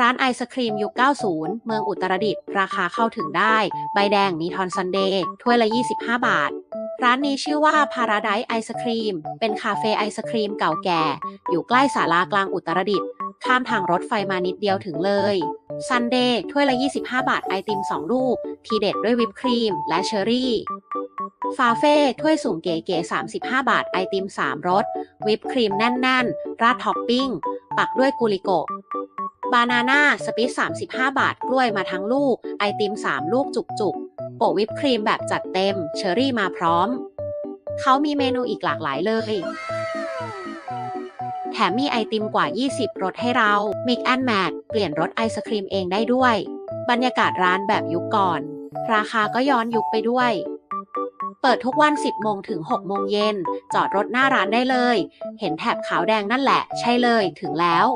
ร้านไอศครีมยุค 90 เมืองอุตรดิตถ์ราคาเข้าถึงได้ ใบแดงมีทอนซันเดย์ถ้วยละ 25 บาท ร้านนี้ชื่อว่า Paradise ไอศครีม เป็นคาเฟ่ไอศครีมเก่าแก่ อยู่ใกล้ศาลากลางอุตรดิตถ์ข้ามทางรถไฟมานิดเดียวถึงเลยซันเดย์ถ้วยละ 25 บาทไอติม 2 ลูก ทีเด็ดด้วยวิปครีมและเชอร์รี่ฟาเฟ่ถ้วยสูงเก๋ๆ35 บาทไอติม 3รสวิปครีมแน่น ๆ ราดท็อปปิ้ง ปักด้วยกุลิโก บานาน่าสปิซ35 บาท กล้วยมาทั้งลูก ไอติม 3 ลูกจุกๆ โปะวิปครีมแบบจัดเต็ม เชอร์รี่มาพร้อม เขามีเมนูอีกหลากหลายเลย แถมมีไอติมกว่า 20 รสให้เรา Mix and Match เปลี่ยนรสไอศครีมเองได้ด้วย บรรยากาศร้านแบบยุคก่อน ราคาก็ย้อนยุคไปด้วยเปิดทุกวัน 10 โมงถึง 6 โมงเย็น จอดรถหน้าร้านได้เลย เห็นแถบขาวแดงนั่นแหละ ใช่เลย ถึงแล้ว